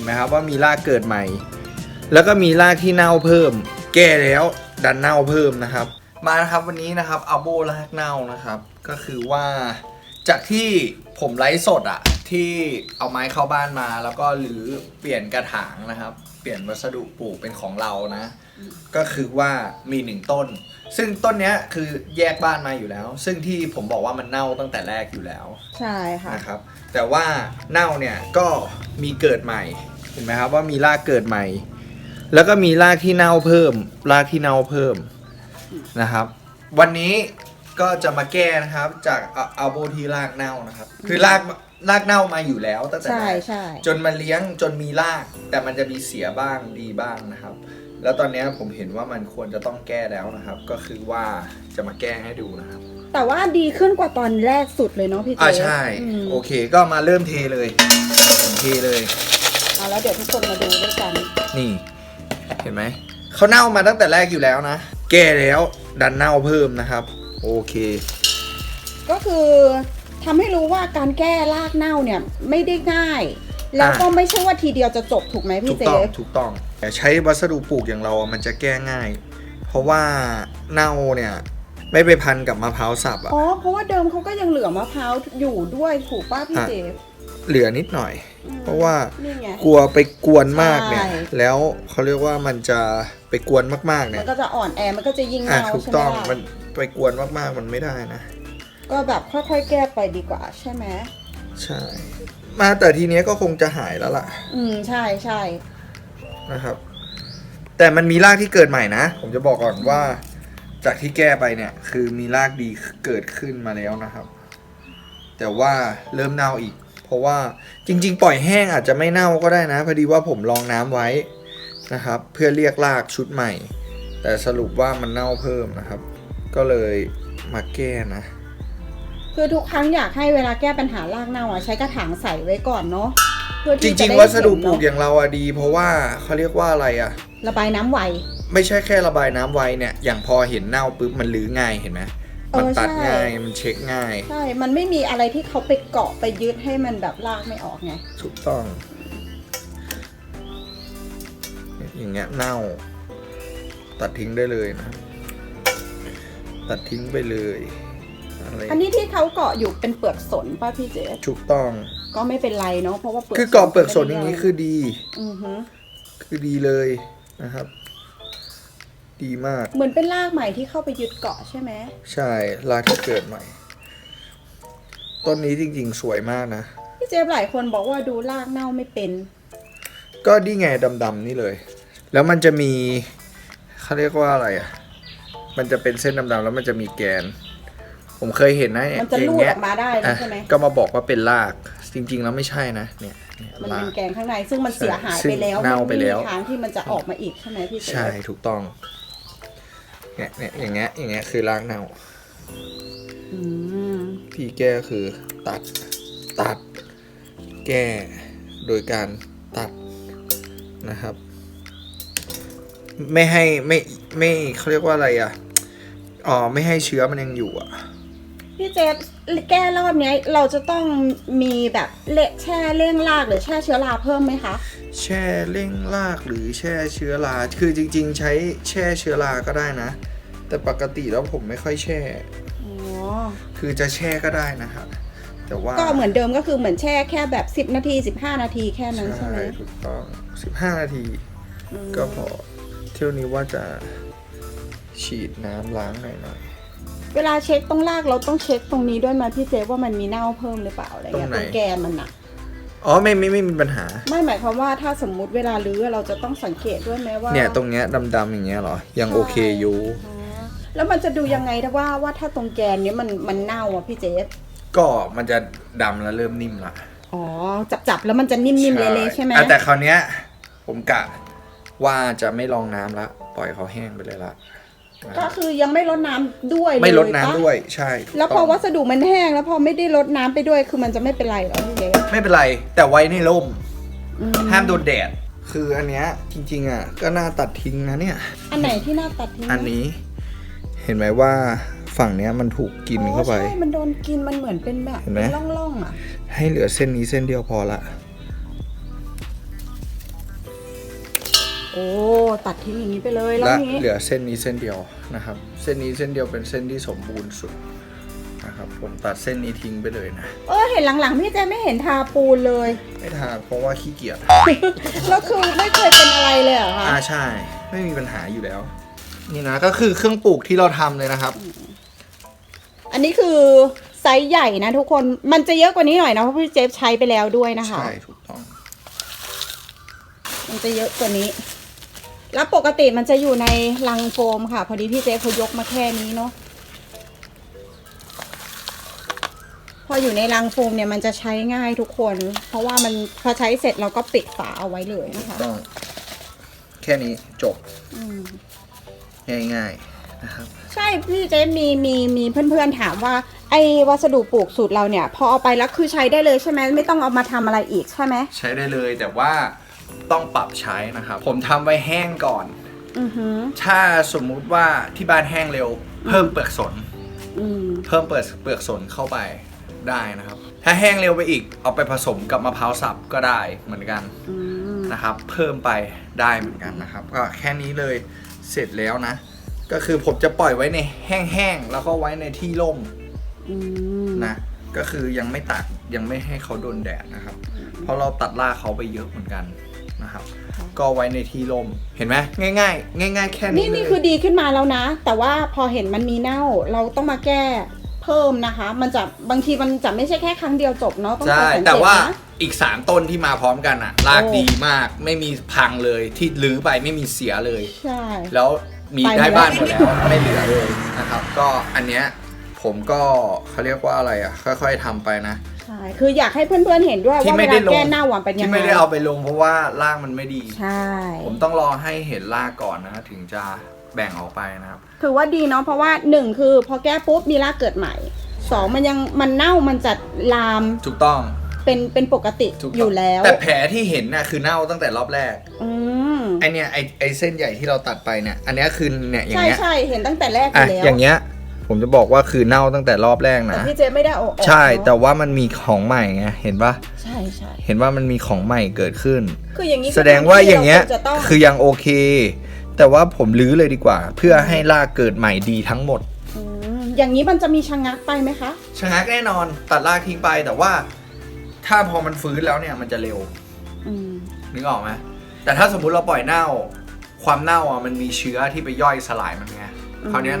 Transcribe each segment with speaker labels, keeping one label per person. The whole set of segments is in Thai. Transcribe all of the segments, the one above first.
Speaker 1: ห็นไหมครับว่ามีรากเกิดใหม่ แล้วก็มีรากที่เน่าเพิ่ม แก้แล้วดันเน่าเพิ่มนะครับ มานะครับวันนี้นะครับเอาโบรากเน่านะครับ ก็คือว่าจากที่ผมไลฟ์สดอะที่เอาไม้เข้าบ้านมาแล้วก็หรือเปลี่ยนกระถางนะครับ เปลี่ยนวัสดุปลูกเป็นของเรานะ ก็คือว่ามีหนึ่งต้น ซึ่งต้นเนี้ยคือแยกบ้านมาอยู่แล้ว ซึ่งที่ผมบอกว่ามันเน่าตั้งแต่แรกอยู่แล้ว
Speaker 2: ใช่ค่ะ
Speaker 1: นะครับ แต่ว่าเน่าเนี่ยก็มีเกิดใหม่ เห็นไหมครับว่ามีรากเกิดใหม่ แล้วก็มีรากที่เน่าเพิ่ม รากที่เน่าเพิ่มนะครับ วันนี้ก็จะมาแก้นะครับ จากเอาเอาโบที่รากเน่านะครับ คือรากรากเน่ามาอยู่แล้วตั้งแต่
Speaker 2: ใช่
Speaker 1: แรก
Speaker 2: ใช่
Speaker 1: จนมาเลี้ยงจนมีราก แต่มันจะมีเสียบ้างดีบ้างนะครับ แล้วตอนนี้ผมเห็นว่ามันควรจะต้องแก้แล้วนะครับ ก็คือว่าจะมาแก้ให้ดูนะครับ
Speaker 2: แต่ว่าดีขึ้นกว่าตอนแรกสุดเลยเนาะพี่เจ
Speaker 1: อ่าใช่
Speaker 2: อืม
Speaker 1: โอเค ก็มาเริ่มเทเลย เทเลย
Speaker 2: เอาแล้วเดี๋ยวทุกคนมาดูด้วยกัน
Speaker 1: นี่ เห็นไหม เขาเน่ามาตั้งแต่แรกอยู่แล้วนะ แก้แล้วดันเน่าเพิ่มนะครับ โอเค
Speaker 2: ก็คือทำให้รู้ว่าการแก้รากเน่าเนี่ยไม่ได้ง่าย แล้วก็ไม่ใช่ว่าทีเดียวจะจบถูกไหม
Speaker 1: ถู
Speaker 2: พี่
Speaker 1: ก
Speaker 2: เจ
Speaker 1: ต้องถูกต้องแต่ใช้วัสดุปลูกอย่างเราอะมันจะแก้ง่าย เพราะว่าเน่าเนี่ยไม่ไปพันกับมะพร้าวสับอะ
Speaker 2: อ๋อ เพราะว่าเดิมเขาก็ยังเหลือมะพร้าวอยู่ด้วยถูกป้าพี่เจ
Speaker 1: เหลือนิดหน่อย
Speaker 2: อืม
Speaker 1: เพราะว่า
Speaker 2: นี่ไง
Speaker 1: กลัวไปกวนมากเนี่ย
Speaker 2: ใช่
Speaker 1: แล้วเขาเรียกว่ามันจะไปกวนมากๆ
Speaker 2: มั
Speaker 1: เนี่ย
Speaker 2: นก็จะอ่อนแอมันก็จะยิ่ง
Speaker 1: อะ
Speaker 2: เน่า
Speaker 1: ถูก
Speaker 2: ใช่ไหม
Speaker 1: ต้อง
Speaker 2: ล่ะ
Speaker 1: มันไปกวนมากๆมันไม่ได้นะ
Speaker 2: ก็แบบค่อยๆแก้ไปดีกว่าใช่ไหม
Speaker 1: ใช่ มาแต่ทีเนี้ยก็คงจะหายแล้วล่ะ
Speaker 2: อืมใช่ใช่
Speaker 1: นะครับ แต่มันมีรากที่เกิดใหม่นะ ผมจะบอกก่อนว่า จากที่แก้ไปเนี่ย คือมีรากดีเกิดขึ้นมาแล้วนะครับ แต่ว่าเริ่มเน่าอีก เพราะว่าจริง ๆ ปล่อยแห้งอาจจะไม่เน่าก็ได้นะ พอดีว่าผมลองน้ำไว้นะครับ เพื่อเรียกรากชุดใหม่ แต่สรุปว่ามันเน่าเพิ่มนะครับ ก็เลยมาแก้นะ
Speaker 2: คือทุกครั้งอยากให้เวลาแก้ปัญหารากเน่าอะใช้กระถางใส่ไว้ก่อนเนาะเพื่อ
Speaker 1: จ
Speaker 2: ที่จะ
Speaker 1: ริง
Speaker 2: ไๆ
Speaker 1: วัสดุป
Speaker 2: เห็น
Speaker 1: ลูก
Speaker 2: เน
Speaker 1: อ
Speaker 2: อะ
Speaker 1: ย่างเราอะดี เพราะว่าเขาเรียกว่าอะไรอะ
Speaker 2: ระบายน้ำไว
Speaker 1: ไม่ใช่แค่ระบายน้ำไวเนี่ยอย่างพอเห็นเน่าปุ๊บมันรื้อง่ายเห็นไหม
Speaker 2: เออ
Speaker 1: มันตัด
Speaker 2: ใช่
Speaker 1: ง่ายมันเช็คง่าย
Speaker 2: ใช่ มันไม่มีอะไรที่เขาไปเกาะไปยึดให้มันแบบลากไม่ออกไง
Speaker 1: ถูกต้อง อย่างเงี้ยเน่า ตัดทิ้งได้เลยนะ ตัดทิ้งไปเลยอะไร
Speaker 2: อันนี้ที่เขาเกาะอยู่เป็นเปลือกสนป่ะพี่เจ
Speaker 1: ถูกต้อง
Speaker 2: ก็ไม่เป็นไรเนาะเพราะว่าเปลือก
Speaker 1: คือกรอบเปลือกสนอย่างนี้คือดี
Speaker 2: อือฮึ
Speaker 1: คือดีเลยนะครับ ดีมาก
Speaker 2: เหมือนเป็นรากใหม่ที่เข้าไปยึดเกาะใช่ไหม
Speaker 1: ใช่รากที่เกิดใหม่ ต้นนี้จริงๆ สวยมากนะ
Speaker 2: พี่เจหลายคนบอกว่าดูรากเน่าไม่เป็น
Speaker 1: ก็ดีไงดำๆนี่เลย แล้วมันจะมีเขาเรียกว่าอะไรอะ มันจะเป็นเส้นดำๆแล้วมันจะมีแกน ผมเคยเห็นนะเนี่ย
Speaker 2: มันจะ
Speaker 1: อย่
Speaker 2: ลู
Speaker 1: ง
Speaker 2: ด
Speaker 1: เงี้
Speaker 2: อยอกมาได้นะ
Speaker 1: อะ
Speaker 2: ใช่ไหม
Speaker 1: ก็มาบอกว่าเป็นราก จริง ๆ แล้วไม่ใช่นะ เนี่ยเนี่ย
Speaker 2: มัน
Speaker 1: รา
Speaker 2: เป็น
Speaker 1: ก
Speaker 2: แกนข้างในซึ่งมันเสียหาย
Speaker 1: ซึ่ง
Speaker 2: ไปแล้ว
Speaker 1: เน่า
Speaker 2: มั
Speaker 1: ไป
Speaker 2: ไม่
Speaker 1: แล้
Speaker 2: มี
Speaker 1: ว
Speaker 2: ทางที่มันจะออกมาอีกใช่ไหมพี่เจ
Speaker 1: ใช่ถูกต้อง เนี่ยเนี่ยอย่างเงี้ยอย่างเงี้ยคือรากเน่า
Speaker 2: อืม
Speaker 1: ที่แก้คือตัดตัด แก้โดยการตัดนะครับ ไม่ให้ไม่ไม่เขาเรียกว่าอะไรอะอ๋อไม่ให้เชื้อมันยังอยู่อะ
Speaker 2: พี่เจ แก้รอบเนี้ยเราจะต้องมีแบบเละแช่เร่งรากหรือแช่เชื้อราเพิ่มไหมคะ
Speaker 1: แช่เร่งรากหรือแช่เชื้อราคือจริง ๆ ใช้แช่เชื้อราก็ได้นะ แต่ปกติแล้วผมไม่ค่อยแช่
Speaker 2: อ๋อ
Speaker 1: คือจะแช่ก็ได้นะครับแต่ว่า
Speaker 2: ก็เหมือนเดิมก็คือเหมือนแช่แค่แบบ 10 นาที 15 นาทีแค่นั้นใช่ไหม
Speaker 1: ถูกต้อง 15 นาที
Speaker 2: อืม
Speaker 1: ก็พอเที่ยวนี้ว่าจะฉีดน้ำล้างหน่อย
Speaker 2: เวลาเช็คต้องรากเราต้องเช็คตรงนี้ด้วยไหมพี่เจว่ามันมีเน่าเพิ่มหรือเปล่าอะไรเงี้ยตรงแกนมันอะ
Speaker 1: ๆอ๋อไม่ไม่ไม่มีปัญหา
Speaker 2: ไม่หมายความว่าถ้าสมมุติเวลารื้อเราจะต้องสังเกตด้วยไหมว่า
Speaker 1: เนี่ยตรงเนี้ยดำๆอย่างเงี้ยเหรอยังโอเคอยู่
Speaker 2: อ๋อแล้วมันจะดูยังไงถ้าว่าว่าถ้าตรงแกนเนี้ยมันมันเน่าอะพี่เจ
Speaker 1: ก็มันจะดำแล้วเริ่มนิ่มละ
Speaker 2: อ๋อจับจับๆแล้วมันจะนิ่มๆเละๆใช่ไหม
Speaker 1: อะแต่คราวเนี้ยผมกะว่าจะไม่ลองน้ำละปล่อยเขาแห้งไปเลยละ
Speaker 2: ก็คือยังไม่ลดน้ำด้วย
Speaker 1: ไม่ลด
Speaker 2: เย
Speaker 1: น้ำ
Speaker 2: ปะ
Speaker 1: ด้วย ใช่
Speaker 2: แล้วพ
Speaker 1: ถู
Speaker 2: อก
Speaker 1: ง
Speaker 2: วัสดุมันแห้งแล้วพอไม่ได้ลดน้ำไปด้วย คือมันจะไม่เป็นไรเหรอพี่เจ
Speaker 1: ไม่เป็นไร แต่ไว้ในร่ม
Speaker 2: อื
Speaker 1: ห้ามโดนแดด คืออันเนี้ยจริง ๆ อะ ก็น่าตัดทิ้งนะเนี่ย
Speaker 2: อันไหนที่น่าตัดทิ้ง
Speaker 1: อันนี้ เห็นไหมว่าฝั่งเนี้ยมันถูกกินเข้าไป
Speaker 2: อ๋อใช่มันโดนกินมันเหมือนเป็นแบบ
Speaker 1: เห็นไหม
Speaker 2: ร่องๆอะ
Speaker 1: ให้เหลือเส้นนี้เส้นเดียวพอละ
Speaker 2: โอ้ตัดทิ้งอย่างนี้ไปเลยแล้ว
Speaker 1: และ
Speaker 2: นี้
Speaker 1: เหลือเส้นนี้เส้นเดียวนะครับ เส้นนี้เส้นเดียวเป็นเส้นที่สมบูรณ์สุดนะครับ ผมตัดเส้นนี้ทิ้งไปเลยนะ
Speaker 2: เออเห็นหลังๆพี่เจไม่เห็นทาปูนเลย
Speaker 1: ไม่ทาเพราะว่าขี้เกียจ
Speaker 2: แล้วคือไม่เคยเป็นอะไรเลยเหรอคะ
Speaker 1: อ่าใช่ ไม่มีปัญหาอยู่แล้ว นี่นะก็คือเครื่องปลูกที่เราทำเลยนะครับ
Speaker 2: อันนี้คือไซส์ใหญ่นะทุกคนมันจะเยอะกว่านี้หน่อยนะเพราะพี่เจฟใช้ไปแล้วด้วยนะคะ
Speaker 1: ใช่ถูกต้อง
Speaker 2: มันจะเยอะกว่านี้ แล้วปกติมันจะอยู่ในลังโฟมค่ะ พอดีพี่เจฟเขายกมาแค่นี้เนาะพออยู่ในลังโฟมเนี่ยมันจะใช้ง่ายทุกคน เพราะว่ามันพอใช้เสร็จเราก็ปิดฝาเอาไว้เลยนะคะ
Speaker 1: ต้องแค่นี้จบ
Speaker 2: อืม
Speaker 1: ง่ายๆนะครับ
Speaker 2: ใช่พี่เจฟมีมีมีเพื่อนๆถามว่า ไอ้วัสดุปลูกสูตรเราเนี่ย พอเอาไปแล้วคือใช้ได้เลยใช่ไหมไม่ต้องเอามาทำอะไรอีกใช่ไหม
Speaker 1: ใช้ได้เลยแต่ว่า ต้องปรับใช้นะครับ ผมทำไว้แห้งก่อน
Speaker 2: อือหือ
Speaker 1: ถ้าสมมุติว่าที่บ้านแห้งเร็ว เพิ่มเปลือกสน
Speaker 2: อืม
Speaker 1: เพิ่มเปลือกเปลือกสนเข้าไปได้นะครับ ถ้าแห้งเร็วไปอีกเอาไปผสมกับมะพร้าวสับก็ได้เหมือนกัน
Speaker 2: อืม
Speaker 1: นะครับ เพิ่มไปได้เหมือนกันนะครับ ก็แค่นี้เลยเสร็จแล้วนะ ก็คือผมจะปล่อยไว้ในแห้งๆแล้วก็ไว้ในที่ร่ม
Speaker 2: อืม
Speaker 1: นะก็คือยังไม่ตัดยังไม่ให้เขาโดนแดดนะครับ เพราะเราตัดรากเขาไปเยอะเหมือนกัน นะครับ ก็ไว้ในที่ร่มเห็นไหมง่าย ๆ ง่าย ๆ แค่นี้
Speaker 2: นี่นี่
Speaker 1: เลย
Speaker 2: คือดีขึ้นมาแล้วนะ แต่ว่าพอเห็นมันมีเน่าเราต้องมาแก้เพิ่มนะคะ มันจะบางทีมันจะไม่ใช่แค่ครั้งเดียวจบเนาะต้องค
Speaker 1: ใช่
Speaker 2: อยสังเก
Speaker 1: แต่
Speaker 2: ต
Speaker 1: ว่า
Speaker 2: นะ
Speaker 1: อีก 3 ต้นที่มาพร้อมกันอะราก
Speaker 2: โอ้
Speaker 1: ดีมากไม่มีพังเลยที่รื้อไปไม่มีเสียเลย
Speaker 2: ใช่
Speaker 1: แล้วมี
Speaker 2: ไปหมด
Speaker 1: ได้บ้านห
Speaker 2: แล้ว
Speaker 1: มดแล้ว ไม่เหลือเลยนะครับ ก็อันเนี้ยผมก็เขาเรียกว่าอะไรอะ ค่อย ๆทำไปนะ
Speaker 2: ใช่ คืออยากให้เพื่อนๆเห็นด้วย
Speaker 1: ที่
Speaker 2: ว่า
Speaker 1: ไม่
Speaker 2: เว
Speaker 1: ได้
Speaker 2: ลา
Speaker 1: ลง
Speaker 2: แก้เน่าอะเป็นยัง
Speaker 1: ที่
Speaker 2: ไง
Speaker 1: ไม่ได้เอาไปลงเพราะว่าร่างมันไม่ดี
Speaker 2: ใช่
Speaker 1: ผมต้องรอให้เห็นรากก่อนนะ ถึงจะแบ่งออกไปนะครับ
Speaker 2: ถือว่าดีเนาะเพราะว่าหนึ่งคือพอแก้ปุ๊บมีรากเกิดใหม่สองมันยังมันเน่ามันจะลาม
Speaker 1: ถูกต้อง
Speaker 2: เป็นเป็นปกติ
Speaker 1: ถูกต้ง
Speaker 2: อยู่แล้ว
Speaker 1: แต่แผลที่เห็นน่ะคือเน่าตั้งแต่รอบแรก
Speaker 2: อืม
Speaker 1: ไอเนี้ยไอไอเส้นใหญ่ที่เราตัดไปเนี่ย อันเนี้ยคือเนี่ยอย่าง
Speaker 2: ใช่
Speaker 1: เงี้ย
Speaker 2: ใช่เห็นตั้งแต่แรกอ
Speaker 1: อะ
Speaker 2: ยู่แล้ว
Speaker 1: อย่างเงี้ย ผมจะบอกว่าคือเน่าตั้งแต่รอบแรก
Speaker 2: แต่
Speaker 1: นะ
Speaker 2: พี่เจไม่ได้เอาออก
Speaker 1: ใช่
Speaker 2: เนอะ
Speaker 1: แต่ว่ามันมีของใหม่ไงเห็นปะ
Speaker 2: ใช่ใช่
Speaker 1: เห็นว่ามันมีของใหม่เกิดขึ้น
Speaker 2: คืออย่างนี้
Speaker 1: แสดงว่าอย่างเงี้ย
Speaker 2: รจะต้อง
Speaker 1: คือยังโอเค แต่ว่าผมรื้อเลยดีกว่า เพื่อให้รากเกิดใหม่ดีทั้งหมด
Speaker 2: มอย่างนี้มันจะมีชะงักไปไหมคะ
Speaker 1: ชะงักแน่นอนตัดรากทิ้งไปแต่ว่า ถ้าพอมันฟื้นแล้วเนี่ยมันจะเร็ว
Speaker 2: อืม
Speaker 1: นึกออกไหมแต่ถ้าสมมุติเราปล่อยเน่า ความเน่าอะมันมีเชื้อที่ไปย่อยสลายมันไง คราวเนี้ย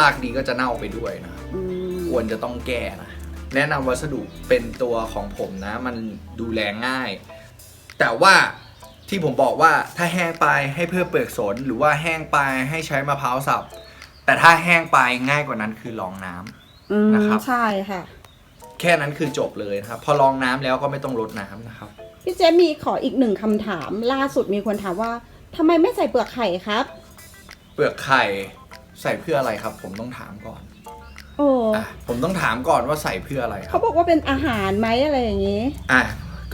Speaker 1: รากดีก็จะเน่าไปด้วยนะครับ
Speaker 2: อืม
Speaker 1: ควรจะต้องแก้นะแนะนำวัสดุเป็นตัวของผมนะ มันดูแลง่าย แต่ว่าที่ผมบอกว่าถ้าแห้งไปให้เพื่อเปลือกสน หรือว่าแห้งไปให้ใช้มะพร้าวสับ แต่ถ้าแห้งไปง่ายกว่านั้นคือรองน้ำ
Speaker 2: อืม
Speaker 1: นะครับ
Speaker 2: ใช่ค่ะ
Speaker 1: แค่นั้นคือจบเลยนะครับ พอรองน้ำแล้วก็ไม่ต้องรดน้ำนะครับ
Speaker 2: พี่เจมีขออีกหนึ่งคำถาม ล่าสุดมีคนถามว่าทำไมไม่ใส่เปลือกไข่ครับ
Speaker 1: เปลือกไข่ ใส่เพื่ออะไรครับ ผมต้องถามก่อน
Speaker 2: โอ้
Speaker 1: อะผมต้องถามก่อนว่าใส่เพื่ออะไรค
Speaker 2: เขา
Speaker 1: รับ
Speaker 2: บอกว่าเป็นอาหารไหมอะไรอย่างนี้
Speaker 1: อะ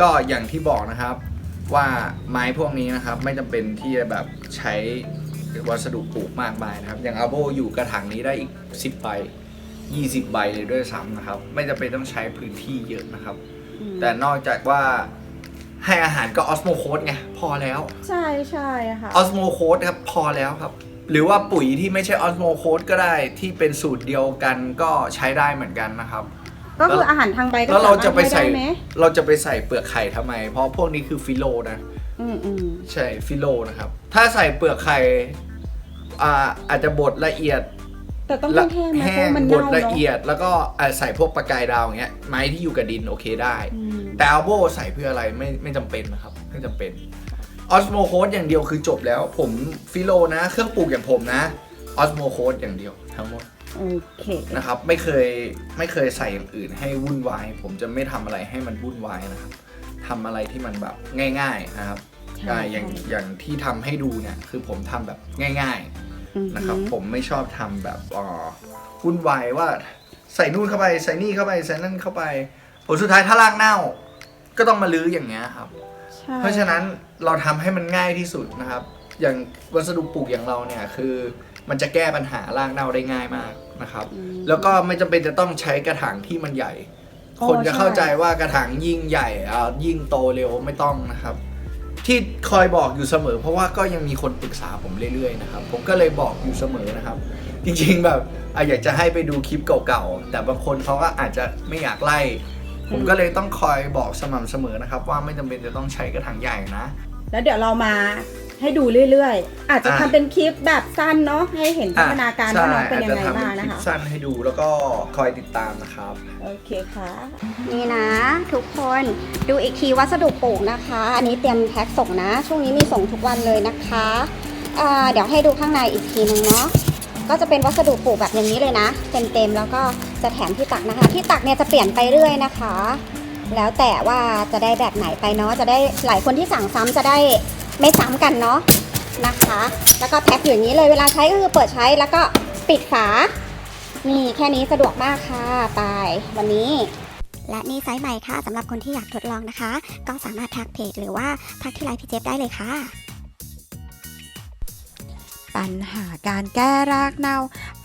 Speaker 1: ก็อย่างที่บอกนะครับ ว่าไม้พวกนี้นะครับ ไม่จำเป็นที่จะแบบใช้วัสดุปลูกมากมายนะครับ อย่างอาโบอยู่กระถางนี้ได้อีก 10ใบ20 ใบเลยด้วยซ้ำนะครับ ไม่จำเป็นต้องใช้พื้นที่เยอะนะครับ แต่นอกจากว่าให้อาหารก็ออสโมโคสไงพอแล้ว
Speaker 2: ใช่ใช่ค่ะ
Speaker 1: ออสโมโคสครับพอแล้วครับ หรือว่าปุ๋ยที่ไม่ใช่ออสโมโคสก็ได้ที่เป็นสูตรเดียวกันก็ใช้ได้เหมือนกันนะครับ
Speaker 2: ก็คืออาหารทางใบก็
Speaker 1: แล้วเราจะไปใส่
Speaker 2: สามารถห้ได้ไหม
Speaker 1: เราจะไปใส่เปลือกไข่ทำไม เพราะพวกนี้คือฟิโลนะ
Speaker 2: อืมอืม
Speaker 1: ใช่ฟิโลนะครับ ถ้าใส่เปลือกไข่อ่าอาจจะบดละเอียด
Speaker 2: แต่ต้อง
Speaker 1: ละ
Speaker 2: แห้งๆนะเพ
Speaker 1: แห้
Speaker 2: ราะ
Speaker 1: ง
Speaker 2: มัน
Speaker 1: บ
Speaker 2: เน่า
Speaker 1: ดละ
Speaker 2: เนาะ
Speaker 1: เอียด แล้วก็อ่าใส่พวกปลากายดาวอย่างเงี้ยไม้ที่อยู่กับดินโอเคได้
Speaker 2: อืม
Speaker 1: แต่อัลโบใส่เพื่ออะไรไม่ไม่จำเป็นนะครับ ไม่จำเป็น ออสโมโคสอย่างเดียวคือจบแล้ว ผมฟิโลนะ เครื่องปลูกอย่างผมนะออสโมโคสอย่างเดียวทั้งหมด
Speaker 2: โอเค
Speaker 1: นะครับ ไม่เคยไม่เคยใส่อย่างอื่นให้วุ่นวาย ผมจะไม่ทำอะไรให้มันวุ่นวายนะครับทำอะไรที่มันแบบง่าย ๆนะครับ
Speaker 2: ใช่
Speaker 1: อ่าอย่างอย่างที่ทำให้ดูเนี่ยคือผมทำแบบง่าย
Speaker 2: อืม
Speaker 1: ๆนะครับผมไม่ชอบทำแบบอ่าวุ่นวายว่าใส่นู่นเข้าไปใส่นี่เข้าไปใส่นั่นเข้าไป ผลสุดท้ายถ้ารากเน่า ก็ต้องมาลื้ออย่างเงี้ยครับ
Speaker 2: ใช่
Speaker 1: เพราะฉะนั้นเราทำให้มันง่ายที่สุดนะครับ อย่างวัสดุปลูกอย่างเราเนี่ยคือมันจะแก้ปัญหารากเน่าได้ง่ายมากนะครับ
Speaker 2: อืม
Speaker 1: แล้วก็ไม่จำเป็นจะต้องใช้กระถางที่มันใหญ่
Speaker 2: อ๋อ
Speaker 1: คนจะ
Speaker 2: ใช่
Speaker 1: เข้าใจว่ากระถางยิ่งใหญ่อ่ายิ่งโตเร็วไม่ต้องนะครับที่ที่คอยบอกอยู่เสมอ เพราะว่าก็ยังมีคนปรึกษาผมเรื่อยๆนะครับ ผมก็เลยบอกอยู่เสมอนะครับ จริงๆแบบอะอยากจะให้ไปดูคลิปเก่าๆแต่บางคนเขาก็อาจจะไม่อยากไล่ ผมก็เลยต้องคอยบอกสม่ำเสมอนะครับ ว่าไม่จำเป็นจะต้องใช้กระถางใหญ่นะ
Speaker 2: แล้วเดี๋ยวเรามาให้ดูเรื่อยๆ อาจจะ
Speaker 1: อะ
Speaker 2: ทำเป็นคลิปแบบสั้นเนาะให้เห็นพัฒนาการว่าน้องเป็นยังไง
Speaker 1: ใช่
Speaker 2: บ้าง
Speaker 1: อจจะทำเป็
Speaker 2: นะ
Speaker 1: คลิป
Speaker 2: คะ
Speaker 1: สั้นให้ดูแล้วก็คอยติดตามนะครับ
Speaker 2: โอเคค่ะ
Speaker 3: นี่นะ ทุกคนดูอีกทีวัสดุปลูกนะคะ อันนี้เตรียมแพ็คส่งนะ ช่วงนี้มีส่งทุกวันเลยนะคะอ่าเดี๋ยวให้ดูข้างในอีกทีนึงเนาะก็จะเป็นวัสดุปลูกแบบอย่างนี้เลยนะ เต็มๆแล้วก็ จะแถมที่ตักนะคะ ที่ตักเนี่ยจะเปลี่ยนไปเรื่อยนะคะ แล้วแต่ว่าจะได้แบบไหนไปเนาะจะได้หลายคนที่สั่งซ้ำจะได้ไม่ซ้ำกันเนาะนะคะ แล้วก็แพ็คอยู่อย่างนี้เลยเวลาใช้ก็คือเปิดใช้แล้วก็ปิดฝานี่แค่นี้สะดวกมากค่ะไปวันนี้และนี่ไซส์ใหม่ค่ะสำหรับคนที่อยากทดลองนะคะ ก็สามารถทักเพจหรือว่าทักที่ไลน์พี่เจฟได้เลยค่ะ
Speaker 4: ปัญหาการแก้รากเน่า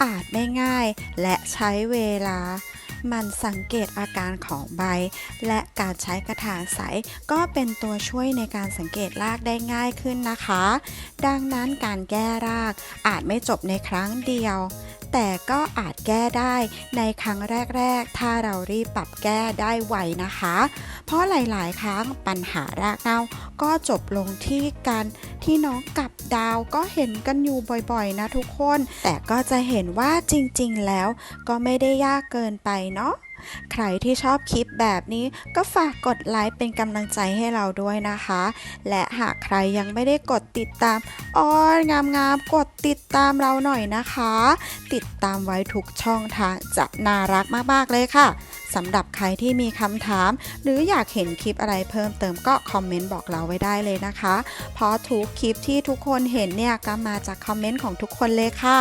Speaker 4: อาจไม่ง่ายและใช้เวลา มันสังเกตอาการของใบ และการใช้กระถางใส ก็เป็นตัวช่วยในการสังเกตรากได้ง่ายขึ้นนะคะ ดังนั้นการแก้รากอาจไม่จบในครั้งเดียว แต่ก็อาจแก้ได้ในครั้งแรก ๆ ถ้าเรารีบปรับแก้ได้ไวนะคะ เพราะหลายๆ ครั้งปัญหารากเน่าก็จบลงที่การที่น้องกับดาวก็เห็นกันอยู่บ่อยๆ นะทุกคน แต่ก็จะเห็นว่าจริงๆ แล้วก็ไม่ได้ยากเกินไปเนาะ ใครที่ชอบคลิปแบบนี้ก็ฝากกดไลค์เป็นกำลังใจให้เราด้วยนะคะ และหากใครยังไม่ได้กดติดตามอ้อนงามๆกดติดตามเราหน่อยนะคะ ติดตามไว้ทุกช่องทางจะน่ารักมากๆเลยค่ะสำหรับใครที่มีคำถาม หรืออยากเห็นคลิปอะไรเพิ่มเติมก็คอมเมนต์บอกเราไว้ได้เลยนะคะ เพราะทุกคลิปที่ทุกคนเห็นเนี่ยก็มาจากคอมเมนต์ของทุกคนเลยค่ะ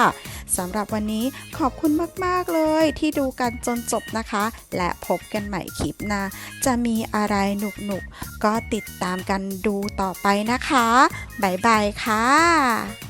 Speaker 4: สำหรับวันนี้ขอบคุณมากๆเลยที่ดูกันจนจบนะคะ และพบกันใหม่คลิปหน้าจะมีอะไรหนุกๆก็ติดตามกันดูต่อไปนะคะ บ๊ายบายค่ะ